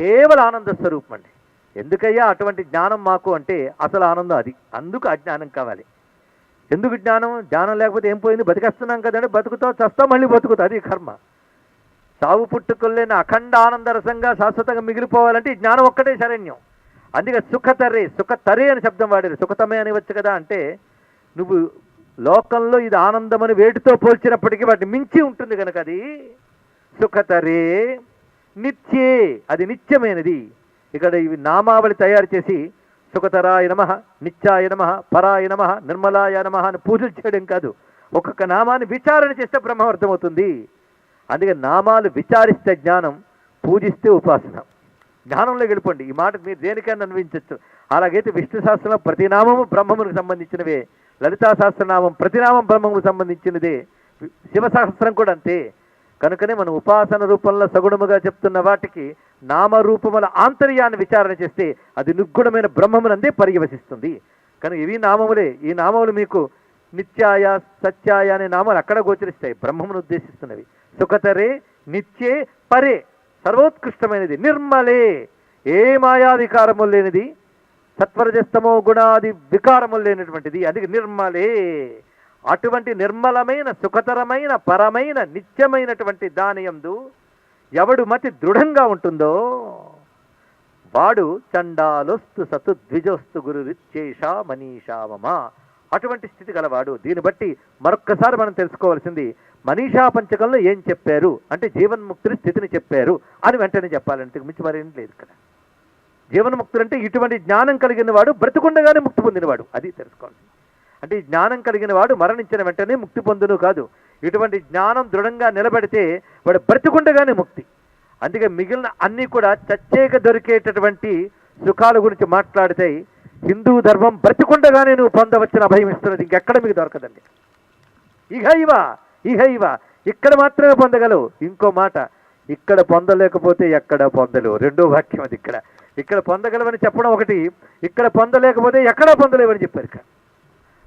కేవల ఆనంద స్వరూపం అండి. ఎందుకయ్యా? అటువంటి జ్ఞానం మాకు అంటే అసలు ఆనందం అది. అందుకు అజ్ఞానం కావాలి. ఎందుకు జ్ఞానం? జ్ఞానం లేకపోతే ఏం పోయింది? బతికేస్తున్నాం కదండి. బతుకుతావు చస్తాం మళ్ళీ బతుకుతావు అది కర్మ. సావు పుట్టుకొల్లేని అఖండ ఆనందరసంగా శాశ్వతంగా మిగిలిపోవాలంటే ఈ జ్ఞానం ఒక్కటే శరణ్యం. అందుకే సుఖతరే సుఖతరే అని శబ్దం వాడారు. సుఖతమే అనివచ్చు కదా అంటే నువ్వు లోకంలో ఇది ఆనందమని వేటితో పోల్చినప్పటికీ వాటిని మించి ఉంటుంది కనుక అది సుఖతరే. నిత్యే అది నిత్యమైనది. ఇక్కడ ఇవి నామావళి తయారు చేసి సుఖతరాయ నమ నిత్యాయ నమ పరాయ నమ నిర్మలాయ నమ అని పూజలు చేయడం కాదు. ఒక్కొక్క నామాన్ని విచారణ చేస్తే బ్రహ్మర్థమవుతుంది అందుకే నామాలు విచారిస్తే జ్ఞానం పూజిస్తే ఉపాసన. జ్ఞానంలో గెలుపండి ఈ మాట మీరు దేనికైనా అన్వించవచ్చు అలాగైతే విష్ణు శాస్త్రంలో ప్రతి నామము బ్రహ్మమునికి సంబంధించినవే. లలితా శాస్త్రనామం ప్రతినామం బ్రహ్మముకు సంబంధించినదే. శివ సహస్రం కూడా అంతే. కనుకనే మనం ఉపాసన రూపంలో సగుణముగా చెప్తున్న వాటికి నామరూపముల ఆంతర్యాన్ని విచారణ చేస్తే అది నిర్గుణమైన బ్రహ్మమునందే పర్యవసిస్తుంది. కనుక ఇవి నామములే. ఈ నామములు మీకు నిత్యాయ సత్యాయ అనే నామాలు అక్కడ గోచరిస్తాయి. బ్రహ్మమును ఉద్దేశిస్తున్నవి. సుఖతరే నిత్యే పరే. సర్వోత్కృష్టమైనది. నిర్మలే. ఏ మాయాధికారము లేనిది సత్వరజస్తమో గుణాది వికారము లేనటువంటిది. అది నిర్మలే. అటువంటి నిర్మలమైన సుఖతరమైన పరమైన నిత్యమైనటువంటి దానియందు ఎవడు మతి దృఢంగా ఉంటుందో వాడు చండాలొస్తు సతు ద్విజోస్తు గురు రిచ్చేష మనీషామమ అటువంటి స్థితి గలవాడు. దీన్ని బట్టి మరొక్కసారి మనం తెలుసుకోవాల్సింది మనీషా పంచకంలో ఏం చెప్పారు? అంటే జీవన్ముక్తుని స్థితిని చెప్పారు అని వెంటనే చెప్పాలంటే మించి మరేం లేదు ఇక్కడ. జీవన్ముక్తుడు అంటే ఇటువంటి జ్ఞానం కలిగిన వాడు బ్రతుకుండగానే ముక్తి పొందినవాడు. అది తెలుసుకోవాలి అంటే జ్ఞానం కలిగిన వాడు మరణించిన వెంటనే ముక్తి పొందును కాదు. ఇటువంటి జ్ఞానం దృఢంగా నిలబడితే వాడు బ్రతికుండగానే ముక్తి. అందుకే మిగిలిన అన్నీ కూడా చచ్చేక దొరికేటటువంటి సుఖాల గురించి మాట్లాడితే హిందూ ధర్మం బ్రతికుండగానే నువ్వు పొందవచ్చిన అభయం ఇస్తున్నది ఇంకెక్కడ మీకు దొరకదండి. ఇహ ఇవ ఇహ ఇవ ఇక్కడ మాత్రమే పొందగలవు. ఇంకో మాట ఇక్కడ పొందలేకపోతే ఎక్కడ పొందలేవు? రెండో వాక్యం అది ఇక్కడ. ఇక్కడ పొందగలవని చెప్పడం ఒకటి ఇక్కడ పొందలేకపోతే ఎక్కడా పొందలేవని చెప్పారు ఇక్కడ.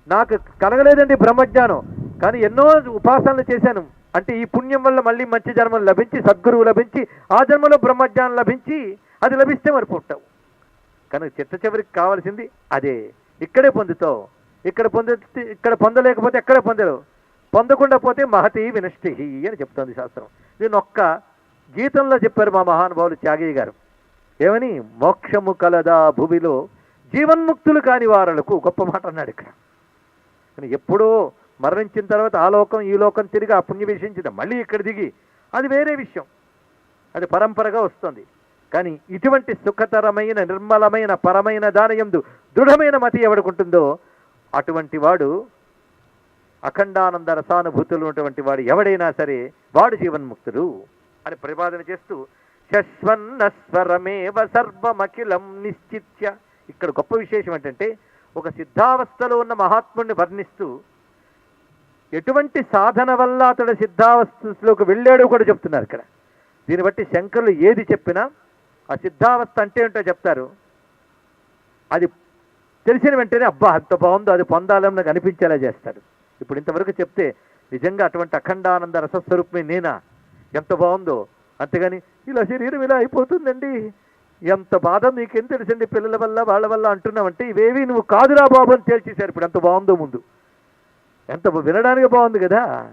నాకు కలగలేదండి బ్రహ్మజ్ఞానం. కానీ ఎన్నో ఉపాసనలు చేశాను. అంటే ఈ పుణ్యం వల్ల మళ్ళీ మంచి జన్మలు లభించి సద్గురువు లభించి ఆ జన్మలో బ్రహ్మజ్ఞానం లభించి అది లభిస్తే మరి పుట్టావు. కనుక చిట్ట చివరికి కావాల్సింది అదే. ఇక్కడే పొందుతావు ఇక్కడ పొంది ఇక్కడ పొందలేకపోతే ఎక్కడే పొందలేవు పొందకుండా పోతే మహతి వినష్టి అని చెప్తోంది శాస్త్రం. దీని ఒక్క గీతంలో చెప్పారు మా మహానుభావులు త్యాగయ్య గారు. ఏమని? మోక్షము కలదా భూమిలో జీవన్ముక్తులు కాని వారలకు గొప్ప మాట అన్నాడు ఇక్కడ. కానీ ఎప్పుడో మరణించిన తర్వాత ఆ లోకం ఈ లోకం తిరిగి ఆ పుణ్య విషయించింది మళ్ళీ ఇక్కడ దిగి అది వేరే విషయం. అది పరంపరగా వస్తుంది. కానీ ఇటువంటి సుఖతరమైన నిర్మలమైన పరమైన దానయందు దృఢమైన మతి ఎవడుకుంటుందో అటువంటి వాడు అఖండానంద రసానుభూతులు ఉన్నటువంటి వాడు ఎవడైనా సరే వాడు జీవన్ముక్తుడు అని ప్రతిపాదన చేస్తూ శశ్వన్నస్వరమేవ సర్వమఖిలం నిశ్చిత్య. ఇక్కడ గొప్ప విశేషం ఏంటంటే ఒక సిద్ధావస్థలో ఉన్న మహాత్ముడిని వర్ణిస్తూ ఎటువంటి సాధన వల్ల అతడు సిద్ధావస్థలోకి వెళ్ళాడో? కూడా చెప్తున్నారు ఇక్కడ. దీన్ని బట్టి శంకరులు ఏది చెప్పినా ఆ సిద్ధావస్థ అంటే ఏంటో చెప్తారు. అది తెలిసిన వెంటనే అబ్బా అంత బాగుందో అది పొందాలని నాకు అనిపించేలా చేస్తాడు ఇప్పుడు ఇంతవరకు చెప్తే నిజంగా అటువంటి అఖండానంద రసస్వరూపమే నేనా? ఎంత బాగుందో. అంతేగాని ఇలా శరీరం ఇలా అయిపోతుందండి. ఎంత బాధ మీకేం తెలుసండి పిల్లల వల్ల వాళ్ళ వల్ల అంటున్నామంటే ఇవేవి నువ్వు కాదురా బాబు అని తేల్చేశారు ఇప్పుడు. ఎంత బాగుందో ముందు. ఎంత వినడానికి బాగుంది కదా.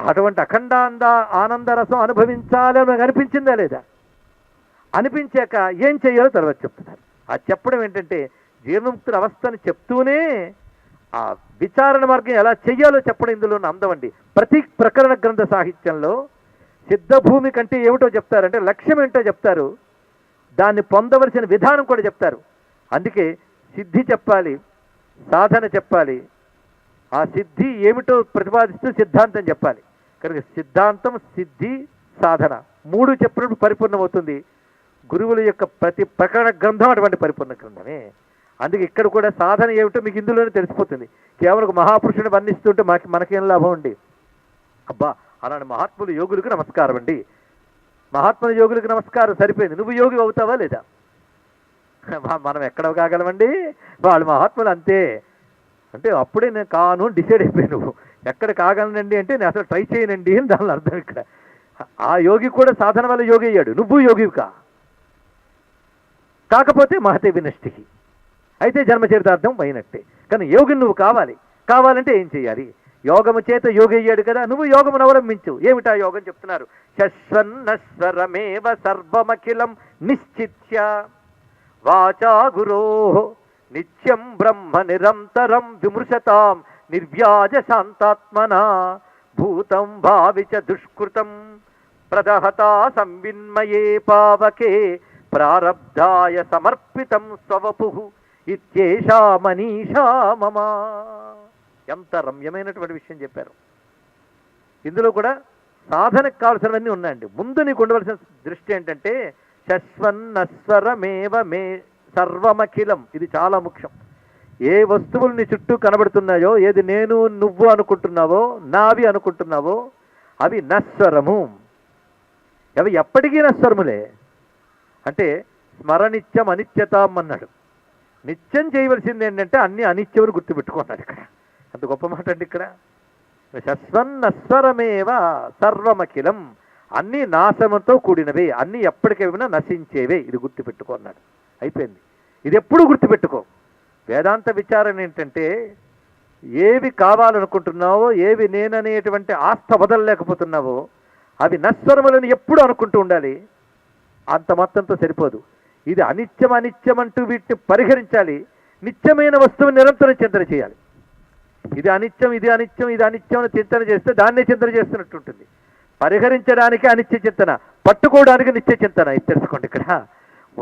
అటువంటి అఖండాంద ఆనంద రసం అనుభవించాలని అనిపించిందా లేదా? అనిపించాక ఏం చేయాలో తర్వాత చెప్తున్నారు. ఆ చెప్పడం ఏంటంటే జీర్ణముక్తుల అవస్థని చెప్తూనే ఆ విచారణ మార్గం ఎలా చెయ్యాలో చెప్పడం ఇందులో ఉన్న అందం అండి. ప్రతి ప్రకరణ గ్రంథ సాహిత్యంలో సిద్ధభూమి కంటే ఏమిటో చెప్తారంటే లక్ష్యం ఏంటో చెప్తారు. దాన్ని పొందవలసిన విధానం కూడా చెప్తారు. అందుకే సిద్ధి చెప్పాలి సాధన చెప్పాలి. ఆ సిద్ధి ఏమిటో ప్రతిపాదిస్తూ సిద్ధాంతం చెప్పాలి. కనుక సిద్ధాంతం సిద్ధి సాధన మూడు చెప్పినప్పుడు పరిపూర్ణమవుతుంది. గురువుల యొక్క ప్రతి ప్రకరణ గ్రంథం అటువంటి పరిపూర్ణ గ్రంథమే. అందుకే ఇక్కడ కూడా సాధన ఏమిటో మీకు ఇందులోనే తెలిసిపోతుంది. కేవలం ఒక మహాపురుషుని వర్ణిస్తుంటే మాకు మనకేం లాభం అండి? అబ్బా అలాంటి మహాత్ములు యోగులకు నమస్కారం అండి. మహాత్ముల యోగులకు నమస్కారం సరిపోయింది. నువ్వు యోగి అవుతావా లేదా? మనం ఎక్కడ కాగలమండి? వాళ్ళు మహాత్ములు అంతే. అంటే అప్పుడే నేను కాను డిసైడ్ అయిపోయాను నువ్వు. ఎక్కడ కాగలనండి అంటే నేను అసలు ట్రై చేయనండి అని దాని అర్థం ఇక్కడ. ఆ యోగి కూడా సాధన వల్ల యోగి అయ్యాడు. నువ్వు యోగివి కా కాకపోతే మహతే వినష్టికి అయితే జన్మచరితార్థం పోయినట్టే కానీ యోగిని నువ్వు కావాలి. కావాలంటే ఏం చేయాలి? యోగము చేత యోగయ్యాడు కదా నువ్వు యోగమును అవలంబించు. ఏమిటా యోగం చెప్తున్నారు? శస్వన్నస్వరమేవ సర్వమఖిలం నిశ్చిత్య వాచా గురో నిత్యం బ్రహ్మ నిరంతరం విమృశతాం నిర్వ్యాజ శాంతాత్మన భూతం భావిచ దుష్కృతం ప్రదహతా సంవిన్మయే పావకే ప్రారబ్ధాయ సమర్పితం స్వవపు. ఇత్యేషా మనీషా మమ. ఎంత రమ్యమైనటువంటి విషయం చెప్పారు. ఇందులో కూడా సాధనకు కావాల్సినవన్నీ ఉన్నాయండి. ముందు నీకు ఉండవలసిన దృష్టి ఏంటంటే శశ్వన్నస్వరమేవ మే సర్వమఖిలం. ఇది చాలా ముఖ్యం. ఏ వస్తువులు నీ చుట్టూ కనబడుతున్నాయో ఏది నేను నువ్వు అనుకుంటున్నావో నావి అనుకుంటున్నావో అవి నస్వరము అవి ఎప్పటికీ నస్వరములే అంటే స్మరణిత్యం అనిత్యతాం అన్నాడు. నిత్యం చేయవలసింది ఏంటంటే అన్ని అనిత్యములు గుర్తుపెట్టుకున్నాడు ఇక్కడ అంత గొప్ప మాట అండి ఇక్కడ? శస్వన్నస్వరమేవ సర్వమఖిలం. అన్నీ నాశనంతో కూడినవే అన్నీ ఎప్పటికైనా నశించేవే. ఇది గుర్తుపెట్టుకున్నాడు అయిపోయింది. ఇది ఎప్పుడు గుర్తుపెట్టుకో? వేదాంత విచారణ ఏంటంటే ఏవి కావాలనుకుంటున్నావో ఏవి నేననేటువంటి ఆస్థ వదలలేకపోతున్నావో అవి నశ్వరములను ఎప్పుడు అనుకుంటూ ఉండాలి. అంత మొత్తంతో సరిపోదు. ఇది అనిత్యం అనిత్యం అంటూ వీటిని పరిహరించాలి. నిత్యమైన వస్తువు నిరంతరం చింతన చేయాలి. ఇది అనిత్యం ఇది అనిత్యం ఇది అనిత్యం అని చింతన చేస్తే దాన్నే చింతన చేస్తున్నట్టు ఉంటుంది. పరిహరించడానికి అనిత్య చింతన పట్టుకోవడానికి నిత్య చింతన ఇది తెలుసుకోండి ఇక్కడ.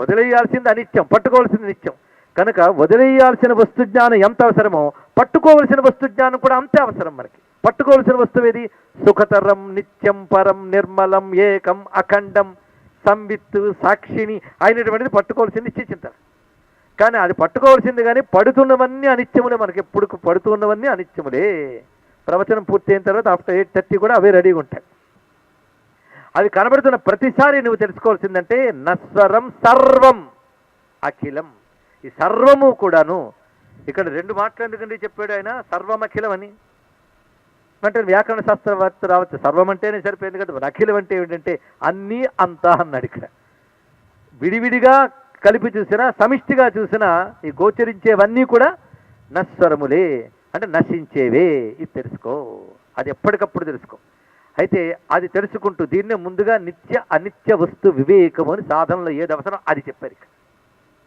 వదిలేయాల్సింది అనిత్యం పట్టుకోవాల్సింది నిత్యం. కనుక వదిలేయాల్సిన వస్తు జ్ఞానం ఎంత అవసరమో పట్టుకోవలసిన వస్తు జ్ఞానం కూడా అంతే అవసరం మనకి. పట్టుకోవలసిన వస్తువు ఏది? సుఖతరం నిత్యం పరం నిర్మలం ఏకం అఖండం సంవిత్తు సాక్షిని అయినటువంటిది పట్టుకోవాల్సింది నిత్య చింతన. కానీ అది పట్టుకోవాల్సింది కానీ పడుతున్నవన్నీ అనిత్యములే మనకి. ఎప్పుడు పడుతున్నవన్నీ అనిత్యములే. ప్రవచనం పూర్తి అయిన తర్వాత ఆఫ్టర్ ఎయిట్ థర్టీ కూడా అవే రెడీగా ఉంటాయి. అవి కనబడుతున్న ప్రతిసారి నువ్వు తెలుసుకోవాల్సిందంటే నస్వరం సర్వం అఖిలం. ఈ సర్వము కూడాను ఇక్కడ రెండు మాటలు ఎందుకండి చెప్పాడు ఆయన? సర్వం అఖిలం అని. అంటే వ్యాకరణ శాస్త్రవేత్త రావచ్చు. సర్వం అంటేనే సరిపోయింది కదా. అఖిలం అంటే ఏమిటంటే అన్నీ అంతా అన్నాడు ఇక్కడ. విడివిడిగా కలిపి చూసినా సమిష్టిగా చూసినా ఈ గోచరించేవన్నీ కూడా నశ్వరములే. అంటే నశించేవే ఇది తెలుసుకో. అది ఎప్పటికప్పుడు తెలుసుకో. అయితే అది తెలుసుకుంటూ దీన్నే ముందుగా నిత్య అనిత్య వస్తు వివేకము అని సాధనలో ఏది అవసరం అది చెప్పారు ఇక్కడ